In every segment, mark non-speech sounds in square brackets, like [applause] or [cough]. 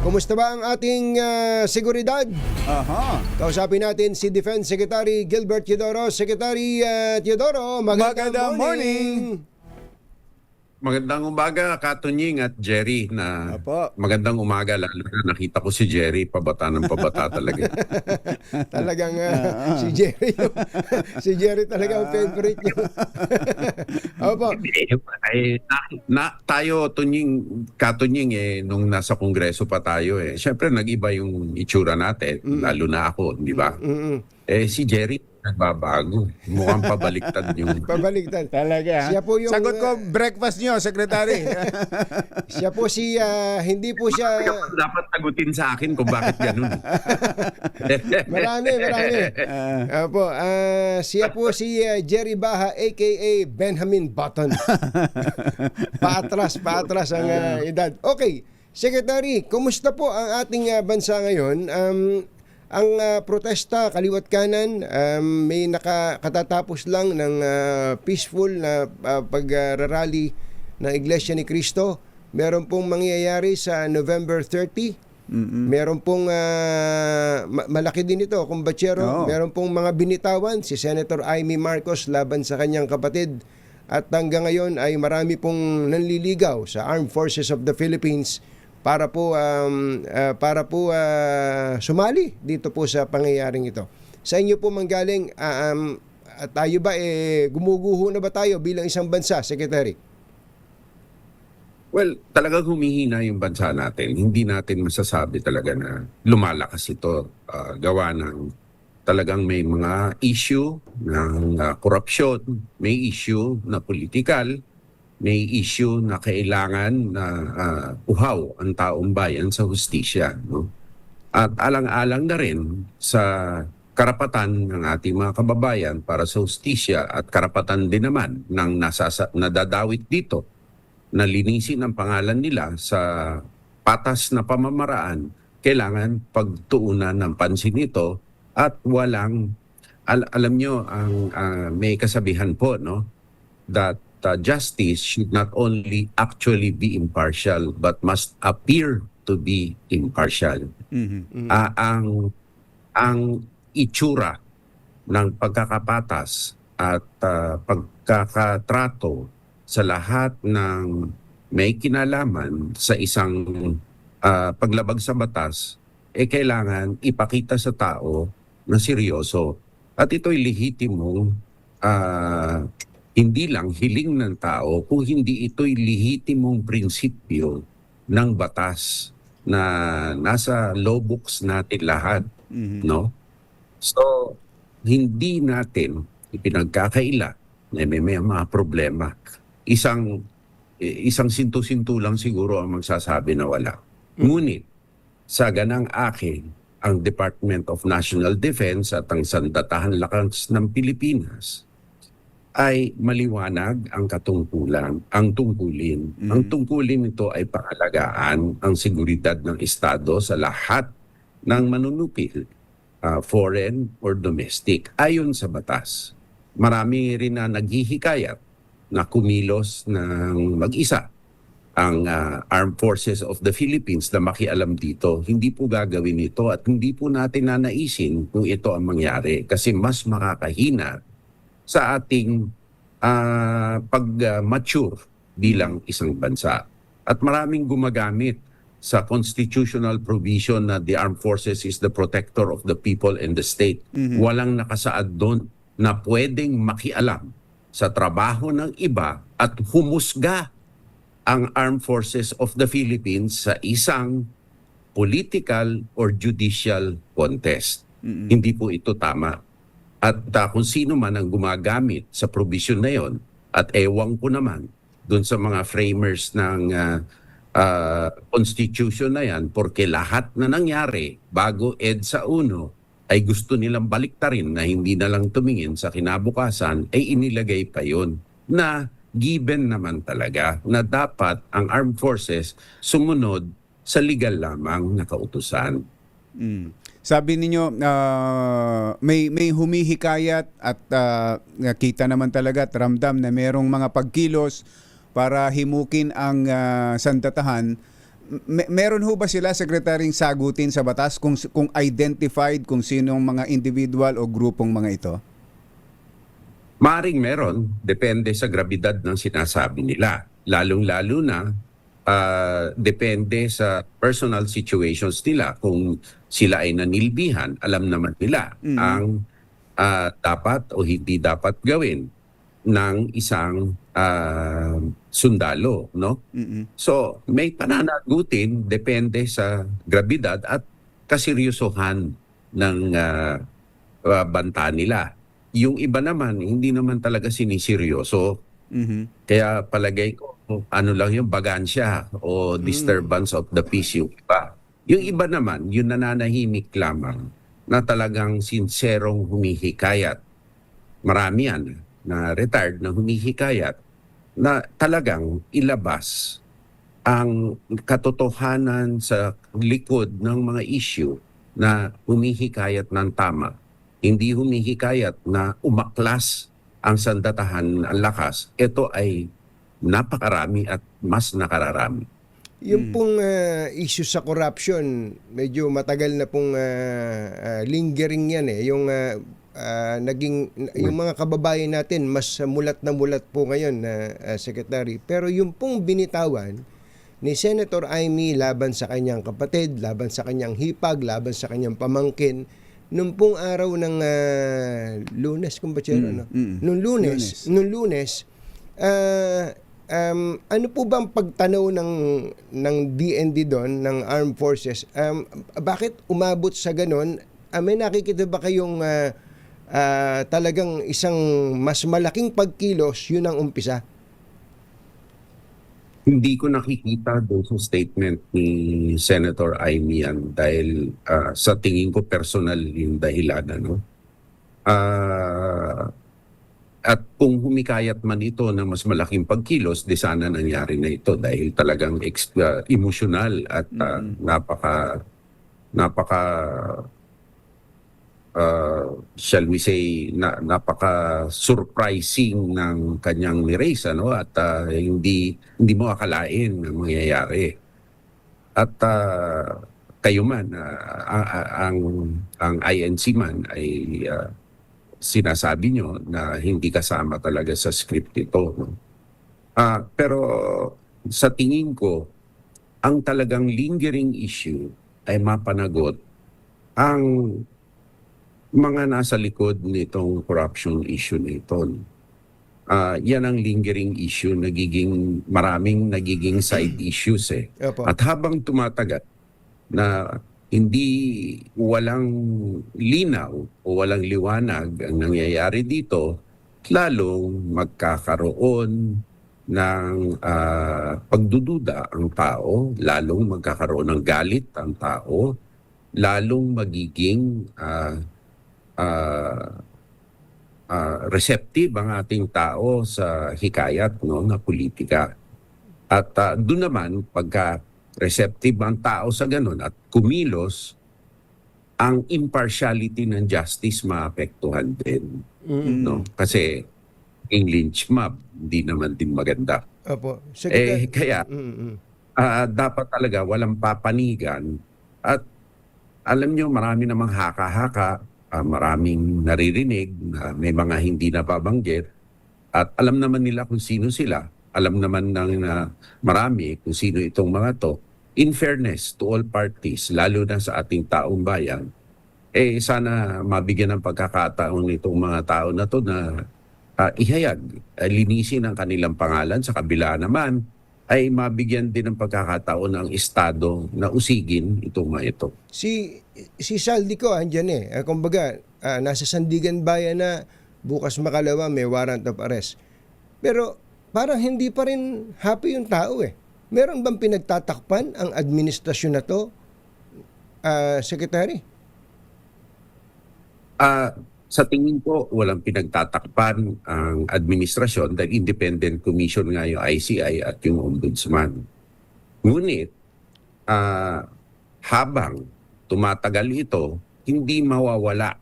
Kumusta ba ang ating ah, seguridad? Aha. Kausapin natin si Defense Secretary Gilbert Teodoro. Secretary ah, Teodoro, magandang, Magandang morning. Magandang umaga, Katunying at Jerry na Apo. magandang umaga lalo na nakita ko si Jerry pabata ng pabata talaga. [laughs] Talagang ah, si Jerry yung- [laughs] si Jerry talaga ang favorite niyo. [laughs] Opo. Eh, ay, na, na, tayo, Tunying, Katunying eh, nung nasa kongreso pa tayo eh, syempre nag-iba yung itsura natin, lalo na ako, di ba? Mm-mm. Eh, si Jerry nagbabago. Mukhang pabaliktad [laughs] yung... Pabaliktad. Talaga. Siya po yung, Sagot ko, uh, breakfast nyo, Secretary. [laughs] Siya po si ah, hindi po siya Dapat tagutin sa akin kung bakit ganun. [laughs] Marami, marami. Opo, ah, siya po si ah, Jerry Baha aka Benjamin Button. paatras, paatras ang ah, edad. Okay, Secretary, kumusta po ang ating ah, bansa ngayon? Um, ang ah, protesta kaliwat kanan um, may nakakatatapos lang ng ah, peaceful na uh, pagrarally ng Iglesia ni Cristo. Meron pong mangyayari sa November 30. Meron pong ah, ma- malaki din ito, kumbatsero. Oo. Meron pong mga binitawan si Senator Amy Marcos laban sa kanyang kapatid. At hanggang ngayon ay marami pong nanliligaw sa Armed Forces of the Philippines para po um, ah, para po ah, sumali dito po sa pangyayaring ito. Sa inyo po manggaling ah, um, tayo ba eh gumuguho na ba tayo bilang isang bansa, Secretary? Well, talagang humihina yung bansa natin. Hindi natin masasabi talaga na lumalakas ito. ah, gawa ng talagang may mga issue ng ah, korupsyon, may issue na political, may issue na kailangan na ah, uhaw ang taong bayan sa hustisya. No? At alang-alang na rin sa karapatan ng ating mga kababayan para sa hustisya at karapatan din naman ng nasasa- nadadawit dito na linisin ang pangalan nila sa patas na pamamaraan, kailangan pagtuunan ng pansin ito at walang al- alam nyo ang ah, may kasabihan po no that uh, justice should not only actually be impartial but must appear to be impartial. Mhm. Ah, ang ang itsura ng pagkakapatas at ah, pagkakatrato sa lahat ng may kinalaman sa isang ah, paglabag sa batas, eh kailangan ipakita sa tao na seryoso. At ito'y lehitimong ah, hindi lang hiling ng tao, kung hindi ito'y lehitimong prinsipyo ng batas na nasa law books natin lahat Mhm. no? So, hindi natin ipinagkakaila na may, may mga problema. Isang eh, isang sinto-sinto lang siguro ang magsasabi na wala. Ngunit, sa ganang akin, ang Department of National Defense at ang Sandatahan Lakas ng Pilipinas ay maliwanag ang katungkulan, ang tungkulin. Ang tungkulin nito ay pangalagaan ang seguridad ng Estado sa lahat ng manunupil, ah, foreign or domestic, ayon sa batas. Marami rin na naghihikayat na kumilos ng mag-isa ang ah, Armed Forces of the Philippines na makialam dito. Hindi po gagawin ito at hindi po natin nanaisin kung ito ang mangyari kasi mas makakahina sa ating ah, pag-mature bilang isang bansa. At maraming gumagamit sa constitutional provision na the armed forces is the protector of the people and the state. Walang nakasaad doon na pwedeng makialam sa trabaho ng iba at humusga ang armed forces of the Philippines sa isang political or judicial contest. Hindi po ito tama. At uh, kung sino man ang gumagamit sa provision na yon at ewang ko naman doon sa mga framers ng uh, uh, constitution na yan porque lahat na nangyari bago EDSA 1 ay gusto nilang baliktarin na hindi na lang tumingin sa kinabukasan ay inilagay pa yon na given naman talaga na dapat ang armed forces sumunod sa legal lamang na kautusan. Mm. Sabi ninyo ah, may may humihikayat at ah, nakita naman talaga at ramdam na merong mga pagkilos para himukin ang ah, sandatahan me- meron ho ba sila sekretaryong sagutin sa batas kung kung identified kung sinong mga individual o grupong mga ito? Maring meron, depende sa grabidad ng sinasabi nila. Lalong-lalo na, ah, depende sa personal situations nila. Kung sila ay nanilbihan, alam naman nila Mm. ang ah, dapat o hindi dapat gawin ng isang ah, sundalo, no? Mm-mm. So, may pananagutin depende sa grabidad at kaseryosohan ng ah, ah, banta nila. Yung iba naman, hindi naman talaga siniseryoso. Mhm. Kaya palagay ko, ano lang yung bagansya o disturbance of the peace yung iba. Yung iba naman, yung nananahimik lamang na talagang sinserong humihikayat. Marami yan na retired na humihikayat na talagang ilabas ang katotohanan sa likod ng mga issue na humihikayat ng tama. Hindi humihikayat na umaklas ang sandatahan, ang lakas. Ito ay napakarami at mas nakararami. Yung pong ah, issue sa corruption, medyo matagal na pong ah, ah, lingering yan eh. Yung ah, ah, naging yung mga kababayan natin mas mulat na mulat po ngayon na secretary. Pero yung pong binitawan ni Senator Amy laban sa kanyang kapatid, laban sa kanyang hipag, laban sa kanyang pamangkin nung pong araw ng ah, Lunes kung ba Mm, ano? mm. Nung Lunes, nung Lunes, ah, um, ano po ba ang pagtanaw ng ng DND doon ng Armed Forces? Um, bakit umabot sa ganon? Ah, may nakikita ba kayong ah, ah, talagang isang mas malaking pagkilos yun ang umpisa? Hindi ko nakikita doon sa statement ni Senator Amy yan dahil ah, sa tingin ko personal yung dahilan. Ano? Ah, at kung humikayat man ito ng mas malaking pagkilos, di sana nangyari na ito dahil talagang ex- ah, emotional at ah, napaka napaka uh, shall we say na, napaka surprising ng kanyang ni-raise ano? At ah, hindi hindi mo akalain na mangyayari. At ah, kayo man a- ang ang INC man ay ah, sinasabi nyo na hindi kasama talaga sa script ito no? Ah, pero sa tingin ko ang talagang lingering issue ay mapanagot ang mga nasa likod nitong corruption issue nito. Ah, yan ang lingering issue, nagiging maraming nagiging side [clears throat] issues eh. At habang tumatagal na hindi walang linaw o walang liwanag ang nangyayari dito, lalong magkakaroon ng ah, pagdududa ang tao, lalong magkakaroon ng galit ang tao, lalong magiging ah, ah, ah, receptive ang ating tao sa hikayat no, na politika. At ah, doon naman, pagka receptive ang tao sa ganun at kumilos, ang impartiality ng justice maapektuhan din. Mm. No? Kasi yung lynch mob, hindi naman din maganda. Opo. Eh, Secretary, kaya Mm, mm. ah, dapat talaga walang papanigan at alam nyo marami namang haka-haka, ah, maraming naririnig na may mga hindi nababanggit at alam naman nila kung sino sila. Alam naman ng ah, marami kung sino itong mga to. In fairness to all parties, lalo na sa ating taong bayan, eh sana mabigyan ng pagkakataon nitong mga tao na to na ah, ihayag, ah, linisin ang kanilang pangalan sa kabila naman ay mabigyan din ng pagkakataon ng Estado na usigin itong mga ito. Si si Saldi ko andyan eh. Ah, kumbaga, ah, nasa Sandigan Bayan na bukas makalawa may warrant of arrest. Pero parang hindi pa rin happy yung tao eh. Meron bang pinagtatakpan ang administrasyon na to, ah, Secretary? Ah, sa tingin ko, walang pinagtatakpan ang administrasyon dahil independent commission nga yung ICI at yung ombudsman. Ngunit, ah, habang tumatagal ito, hindi mawawala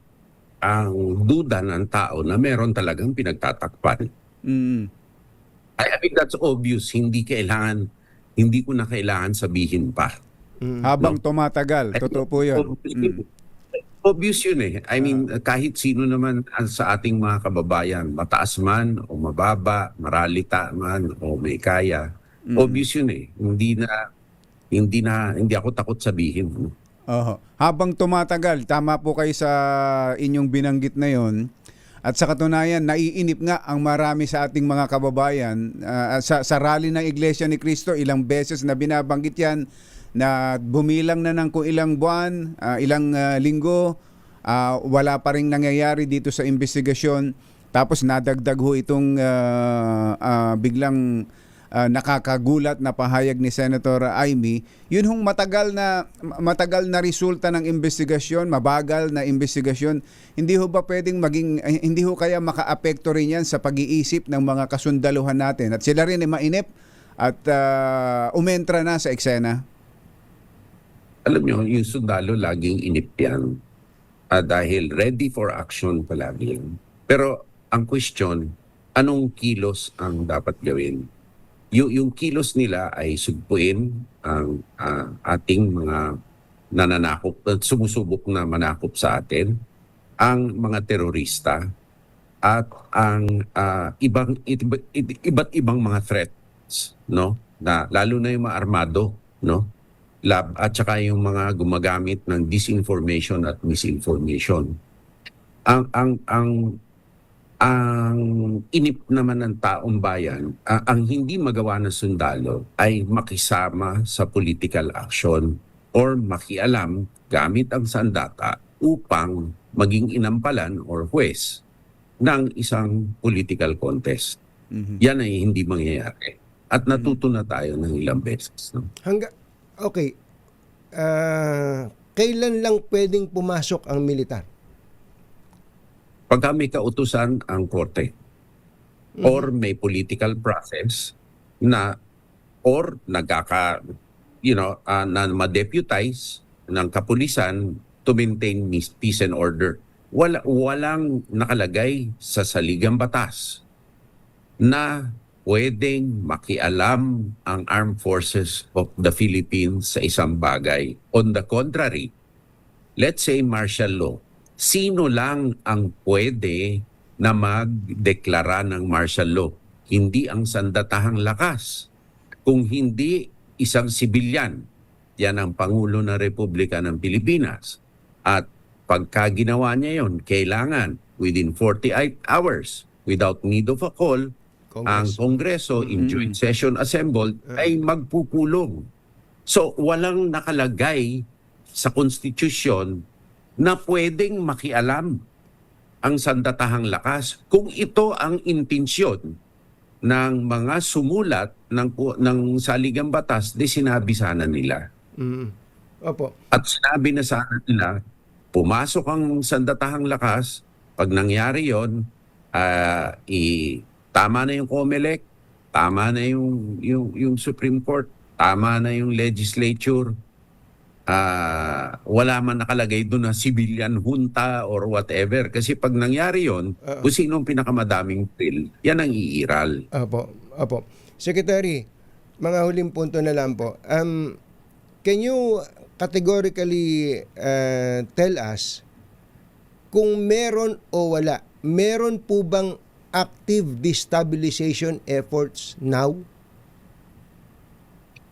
ang duda ng tao na meron talagang pinagtatakpan. Mm. I I think that's obvious. Hindi kailangan hindi ko na kailangan sabihin pa. Habang tumatagal, totoo po yun. Mm. Obvious yun eh. I mean, kahit sino naman ang- sa ating mga kababayan, mataas man o mababa, maralita man o may kaya, obvious yun eh. Hindi na, hindi na, hindi ako takot sabihin. no? Oho. Habang tumatagal, tama po kayo sa inyong binanggit na yon. At sa katunayan, naiinip nga ang marami sa ating mga kababayan. Ah, sa, sa rally ng Iglesia ni Cristo, ilang beses na binabanggit yan na bumilang na ng kung ilang buwan, ah, ilang ah, linggo, ah, wala pa rin nangyayari dito sa investigasyon. Tapos nadagdag ho itong ah, ah, biglang ah, nakakagulat na pahayag ni Senator Amy, yun hong matagal na matagal na resulta ng investigasyon, mabagal na investigasyon, hindi ho ba pwedeng maging eh, hindi ho kaya makaapekto rin yan sa pag-iisip ng mga kasundaluhan natin at sila rin ay mainip at ah, umentra na sa eksena. Alam nyo, yung sundalo laging inip yan. Ah, dahil ready for action palagi. Pero ang question, anong kilos ang dapat gawin? Yung, yung kilos nila ay sugpuin ang ah, ating mga nananakop, sumusubok na manakop sa atin, ang mga terorista, at ang ah, ibang iba- iba't ibang mga threats, no? Na lalo na yung mga armado, no? lab at saka yung mga gumagamit ng disinformation at misinformation. Ang ang ang ang inip naman ng taong bayan, a- ang hindi magawa ng sundalo ay makisama sa political action or makialam gamit ang sandata upang maging inampalan or huwes ng isang political contest. Mhm. Yan ay hindi mangyayari. At natuto na tayo ng ilang beses. No? Hangga, okay. Ah, kailan lang pwedeng pumasok ang militar? Pagka may kautusan ang korte or may political process na or nagkaka you know ah, na ma-deputize ng kapulisan to maintain peace and order wala walang nakalagay sa saligang batas na pwedeng makialam ang armed forces of the Philippines sa isang bagay. On the contrary let's say martial law, sino lang ang pwede na magdeklara ng martial law? Hindi ang sandatahang lakas. Kung hindi isang sibilyan, yan ang Pangulo ng Republika ng Pilipinas. At pagka ginawa niya yon, kailangan within 48 hours, without need of a call, ang Congress. Kongreso in joint session assembled ay magpupulong. So walang nakalagay sa konstitusyon na pwedeng makialam ang sandatahang lakas kung ito ang intensyon ng mga sumulat ng ng saligang batas di sinabi sana nila. Mm. Opo. At sinabi na sana nila, pumasok ang sandatahang lakas, pag nangyari yon, ah, i, tama na yung COMELEC, tama na yung, yung, yung Supreme Court, tama na yung legislature, ah, wala man nakalagay doon na civilian junta or whatever. Kasi pag nangyari yon, Oo. kung sino ang pinakamadaming bill, yan ang iiral. Opo. Opo. Secretary, mga huling punto na lang po. Um, can you categorically uh, tell us kung meron o wala, meron po bang active destabilization efforts now?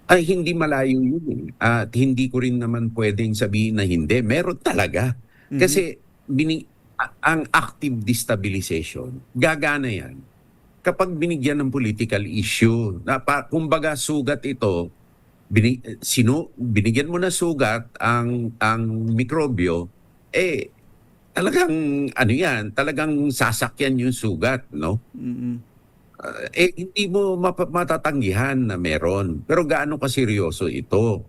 Ay, hindi malayo yun. eh. At hindi ko rin naman pwedeng sabihin na hindi. Meron talaga. Kasi bini, ang active destabilization, gagana yan. Kapag binigyan ng political issue, na pa, kumbaga sugat ito, bini, sino, binigyan mo na sugat ang, ang mikrobyo, eh, talagang, ano yan, talagang sasakyan yung sugat, no? Mhm. Uh, eh hindi mo mapa- matatanggihan na meron. Pero gaano kaseryoso ito?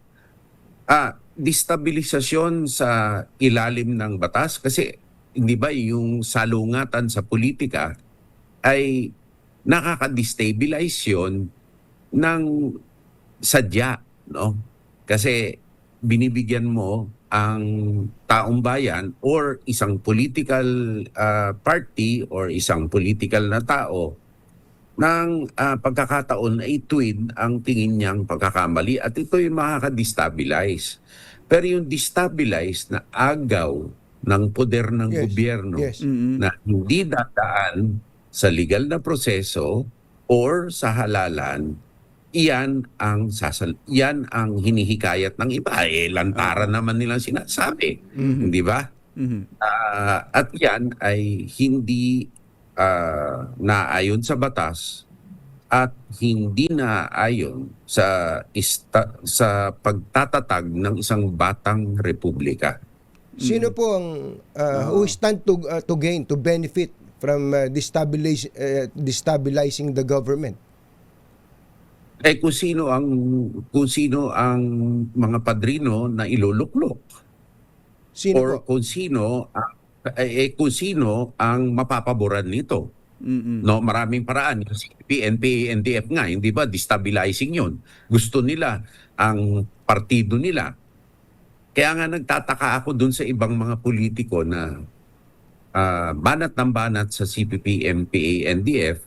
Ah, destabilisasyon sa ilalim ng batas kasi hindi ba yung salungatan sa politika ay nakaka-destabilize yun ng sadya, no? Kasi binibigyan mo ang taong bayan or isang political ah, party or isang political na tao ng ah, pagkakataon ay tweed ang tingin niyang pagkakamali at ito yung makaka-destabilize. Pero yung destabilize na agaw ng poder ng Yes, gobyerno yes. Na hindi dadaan sa legal na proseso or sa halalan, iyan ang sasal iyan ang hinihikayat ng iba. Eh, lantaran naman nilang sinasabi. Di ba? Mhm. Ah, at yan ay hindi ah, naayon sa batas at hindi naayon sa ista- sa pagtatatag ng isang batang republika. Sino po ang uh, who stand to uh, to gain to benefit from uh, destabilize, uh, destabilizing the government? Eh kung sino ang kung sino ang mga padrino na iluluklok Sino or po? kung sino ang- eh, eh, kung sino ang mapapaboran nito. Mm-mm. No, maraming paraan. Yung CP, NPA, NDF nga, hindi ba destabilizing 'yon. Gusto nila ang partido nila. Kaya nga nagtataka ako dun sa ibang mga politiko na ah, banat ng banat sa CPP, NPA, NDF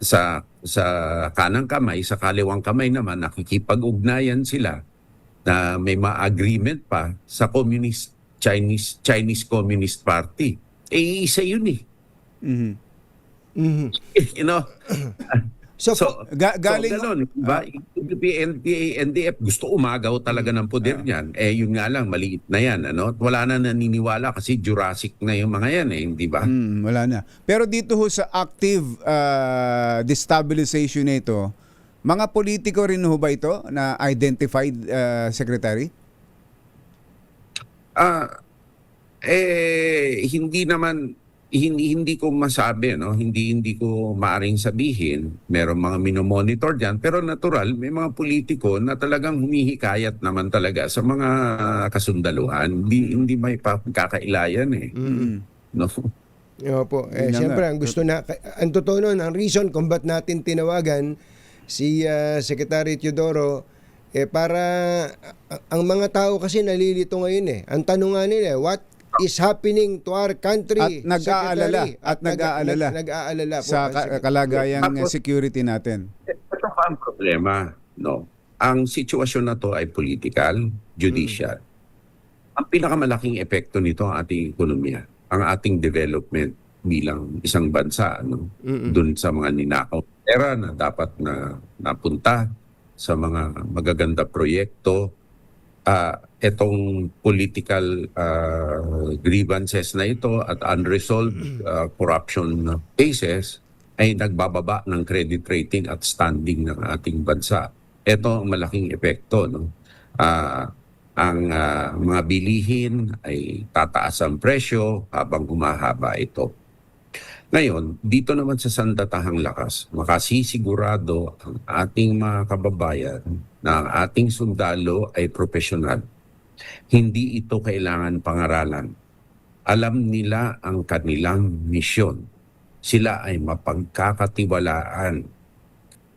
sa sa kanang kamay, sa kaliwang kamay naman nakikipag-ugnayan sila na may ma-agreement pa sa communist Chinese Chinese Communist Party. Eh isa 'yun eh. Mhm. Mhm. [laughs] you know, [clears throat] So, so, Ga- galing so, ganun, ba? NPA, NDF gusto umagaw talaga ng poder niyan. Eh, yun nga lang, maliit na yan. Ano? At Wala na naniniwala kasi Jurassic na yung mga yan eh, hindi ba? Mm, wala na. Pero dito ho sa active ah, destabilization nito, mga politiko rin ho ba ito na identified ah, secretary? Ah, eh, hindi naman, hindi, hindi ko masabi, no? hindi, hindi ko maaring sabihin. Meron mga minomonitor dyan. Pero natural, may mga politiko na talagang humihikayat naman talaga sa mga kasundaluhan. Hindi, hindi may pagkakailayan eh. Mm. No? Opo. Eh, siyempre, ang gusto na, ang totoo nun, ang reason kung ba't natin tinawagan si ah, Secretary Teodoro, eh para ang mga tao kasi nalilito ngayon eh. Ang tanong nga nila, what is happening to our country? At nag-aalala, Secretary? at nag- nag-aalala nag- nag-aalala po. sa ka- kalagayang Tapos- security natin. Ito pa ang problema, no? Ang sitwasyon na to ay political, judicial. Ang pinakamalaking epekto nito ang ating ekonomiya, ang ating development bilang isang bansa, no? Mm-mm. Doon sa mga ninakaw pera na dapat na napunta sa mga magaganda proyekto. Ah, etong political ah, grievances na ito at unresolved ah, corruption cases ay nagbababa ng credit rating at standing ng ating bansa. Ito ang malaking epekto. No? Ah, ang ah, mga bilihin ay tataas ang presyo habang humahaba ito. Ngayon, dito naman sa sandatahang lakas, makasisigurado ang ating mga kababayan na ang ating sundalo ay profesional. Hindi ito kailangan pangaralan. Alam nila ang kanilang misyon. Sila ay mapagkakatiwalaan.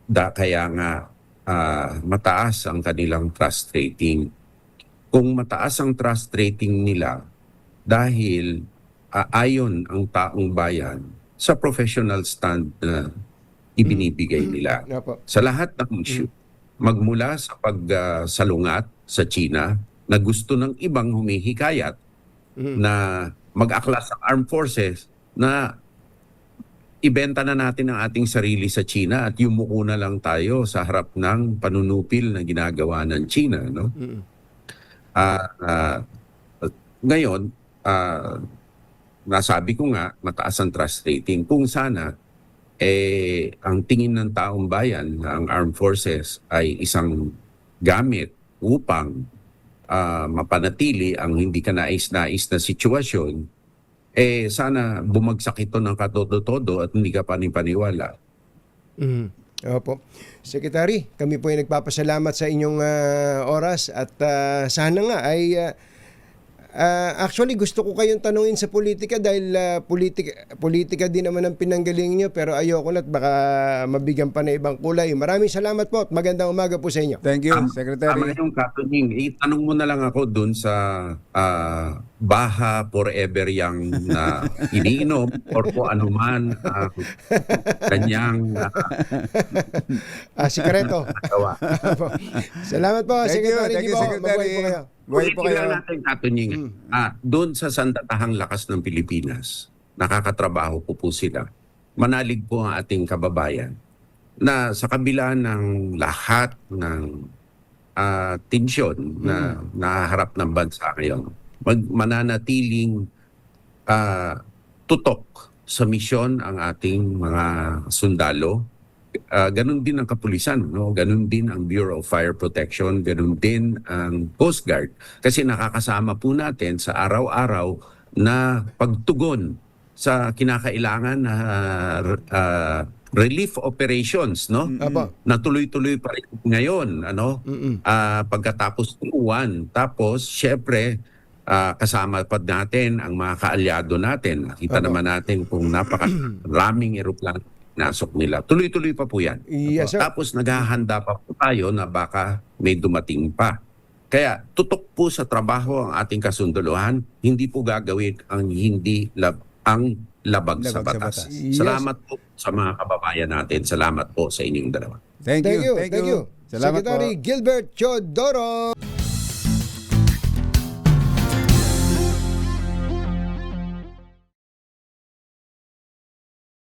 Da, kaya nga ah, mataas ang kanilang trust rating. Kung mataas ang trust rating nila dahil ah, ayon ang taong bayan sa professional stand na ibinibigay nila Opo. sa lahat ng issue. Magmula sa pagsalungat sa China na gusto ng ibang humihikayat Mm. na mag-aklas ang armed forces na ibenta na natin ang ating sarili sa China at yumuko na lang tayo sa harap ng panunupil na ginagawa ng China. No? Mm. Ah, ah, ngayon, ah, nasabi ko nga, mataas ang trust rating. Kung sana, eh, ang tingin ng taong bayan na ang armed forces ay isang gamit upang ah, mapanatili ang hindi ka nais-nais na sitwasyon, eh sana bumagsak ito ng katodo-todo at hindi ka panipaniwala. Mm. Opo. Secretary, kami po ay nagpapasalamat sa inyong ah, oras at ah, sana nga ay ah, ah, actually gusto ko kayong tanungin sa politika dahil ah, politika politika din naman ang pinanggaling niyo pero ayoko na't baka mabigyan pa na ibang kulay. Maraming salamat po at magandang umaga po sa inyo. Thank you, Tama- Secretary. Tama yung katuning. Itanong mo na lang ako dun sa ah, baha forever yang na iniinom or kung ano man ang kanyang ah, Ah, sikreto. [laughs] Salamat po, Thank you, Secretary thank you. Secretary. Mabuhay po kayo. Buhay po kayo. natin, Katunying. Ah, doon sa sandatahang lakas ng Pilipinas, nakakatrabaho po po sila. Manalig po ang ating kababayan na sa kabila ng lahat ng ah, tensyon na nahaharap ng bansa ngayon, mag, mananatiling ah, tutok sa misyon ang ating mga sundalo. Ah, ganun din ang kapulisan, no? Ganun din ang Bureau of Fire Protection, ganun din ang Coast Guard kasi nakakasama po natin sa araw-araw na pagtugon sa kinakailangan na ah, relief operations, no? Apo. Na tuloy-tuloy pa rin ngayon, ano? Ah, pagkatapos ng uwan. Tapos, syempre, ah, kasama pa natin ang mga kaalyado natin. Nakita naman natin kung napakaraming eroplano nasok nila. Tuloy-tuloy pa po yan. Yes, sir. Tapos naghahanda pa po tayo na baka may dumating pa. Kaya tutok po sa trabaho ang ating kasunduluhan, hindi po gagawin ang hindi lab, ang labag, sa Labag sa batas. batas. Yes. Salamat po sa mga kababayan natin. Salamat po sa inyong dalawa. Thank you. Thank you, thank you. Salamat Secretary po. Gilbert Chodoro.